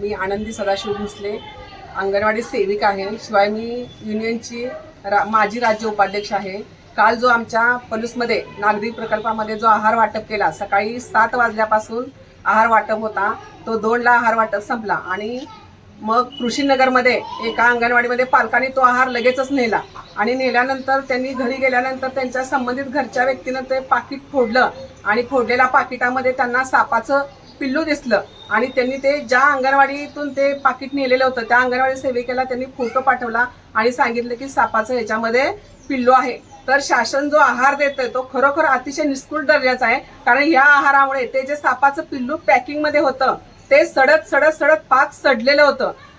मी आनंदी सदाशिव भोसले अंगणवाडी सेविका आहे. शिवाय मी युनियनची रा माजी राज्य उपाध्यक्ष आहे. काल जो आमच्या पलूसमध्ये नागरिक प्रकल्पामध्ये जो आहार वाटप केला सकाळी सात वाजल्यापासून आहार वाटप होता. तो दोनला आहार वाटप संपला आणि मग कृषीनगरमध्ये एका अंगणवाडीमध्ये पालकांनी तो आहार लगेचच नेला आणि नेल्यानंतर त्यांनी घरी गेल्यानंतर त्यांच्या संबंधित घरच्या व्यक्तीनं ते पाकिट फोडलं आणि फोडलेल्या पाकिटामध्ये त्यांना सापाचं पिल्लू दिसलं. आणि त्यांनी ते ज्या अंगणवाडीतून ते पाकिट नेलेलं होतं त्या अंगणवाडी सेविकेला त्यांनी फोटो पाठवला आणि सांगितलं की सापाचं ह्याच्यामध्ये पिल्लू आहे. तर शासन जो आहार देतोय तो खरोखर अतिशय निष्कृत दर्जाचा आहे. कारण या आहारामुळे ते जे सापाचं पिल्लू पॅकिंगमध्ये होतं ते सडत सडत सडत पाक सडलेलं होतं.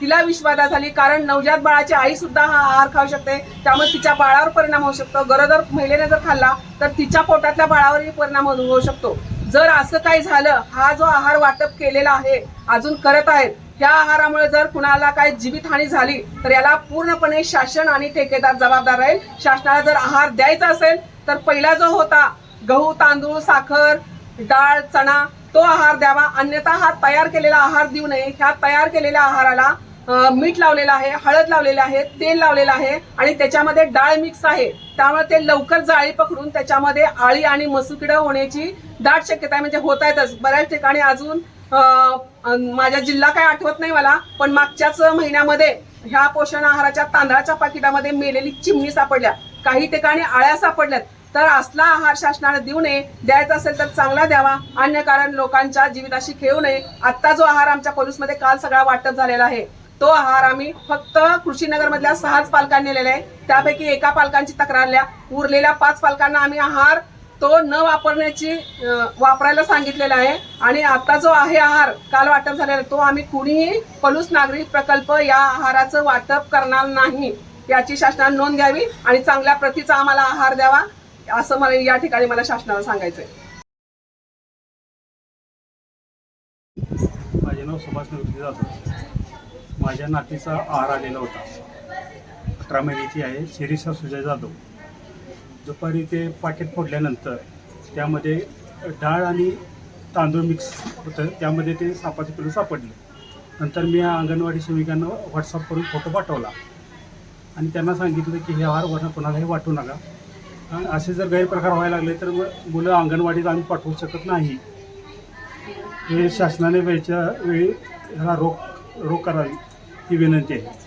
तिला विषबाधा झाली कारण नवजात बाळाची आई सुद्धा हा आहार खाऊ शकते. त्यामुळे तिच्या बाळावर परिणाम होऊ शकतो. गरोदर महिलेने जर खाल्ला तर तिच्या पोटातल्या बाळावरही परिणाम होऊ होऊ शकतो. जर असं काही झालं हा जो आहार वाटप केलेला आहे अजून करत आहेत ह्या आहारामुळे जर कुणाला काही जीवितहानी झाली तर याला पूर्णपणे शासन आणि ठेकेदार जबाबदार राहील. शासनाला जर आहार द्यायचा असेल तर पहिला जो होता गहू तांदूळ साखर डाळ चणा तो आहार द्यावा. अन्यथा हा तयार केलेला आहार देऊ नये. ह्या तयार केलेल्या आहाराला मीठ लावलेलं आहे हळद लावलेलं आहे तेल लावलेलं आहे आणि त्याच्यामध्ये डाळ मिक्स आहे. त्यामुळे ते लवकर जाळी पकडून त्याच्यामध्ये आळी आणि मसुकिडं होण्याची दाट शक्यता आहे. म्हणजे होत आहेतच बऱ्याच ठिकाणी अजून माझ्या जिल्हा काय आठवत नाही मला पण मागच्याच महिन्यामध्ये ह्या पोषण आहाराच्या तांदळाच्या पाकिटामध्ये मेलेली चिमणी सापडल्या. काही ठिकाणी आळ्या सापडल्यात. तर असला आहार शासनाने देऊ नये द्यायचा असेल तर चांगला द्यावा. अन्य कारण लोकांच्या जीविताशी खेळू नये. आत्ता जो आहार आमच्या पोलीसमध्ये काल सगळा वाटप झालेला आहे तो आहार आम्ही फक्त कृषीनगर मधल्या सहाच पालकांनी नेलेला आहे. त्यापैकी एका पालकांची तक्रार आल्या उरलेल्या पाच पालकांना आम्ही आहार तो न वापरण्याची वापरायला सांगितलेला आहे. आणि आता जो आहे आहार काल वाटप झालेला तो आम्ही कुणीही पलूस नागरिक प्रकल्प या आहाराचं वाटप करणार नाही. याची शासनाने नोंद घ्यावी आणि चांगल्या प्रतीचा आम्हाला आहार द्यावा. असं मला या ठिकाणी मला शासनाला सांगायचंय. माझे नाव सुभाष निवृत्ती जाधव. माझ्या नातीचा आहार आलेला होता. अठरा महिन्याची आहे. शिरीषा सुजय जाधव. दुपारी ते पाकिट फोडल्यानंतर त्यामध्ये डाळ आणि तांदूळ मिक्स होतं. त्यामध्ये ते सापाचे पिलू सापडले. नंतर मी या अंगणवाडी सेविकांना व्हॉट्सअप करून फोटो पाठवला. आणि त्यांना सांगितलं की हे आहार वर्ण कोणालाही वाटू नका. आणि असे जर गैरप्रकार व्हायला लागले तर मुलं अंगणवाडीत आम्ही पाठवू शकत नाही. हे शासनाने वेळच्या वेळी ह्याला रोख रोख करावी ही विनंती आहे.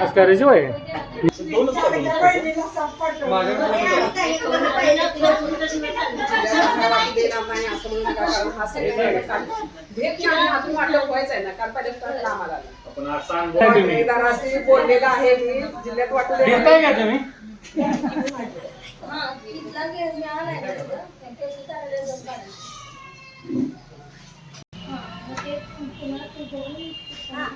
आज करायची बोललेलं आहे मी जिल्ह्यात वाटू देणार घेताय का तुम्ही हा.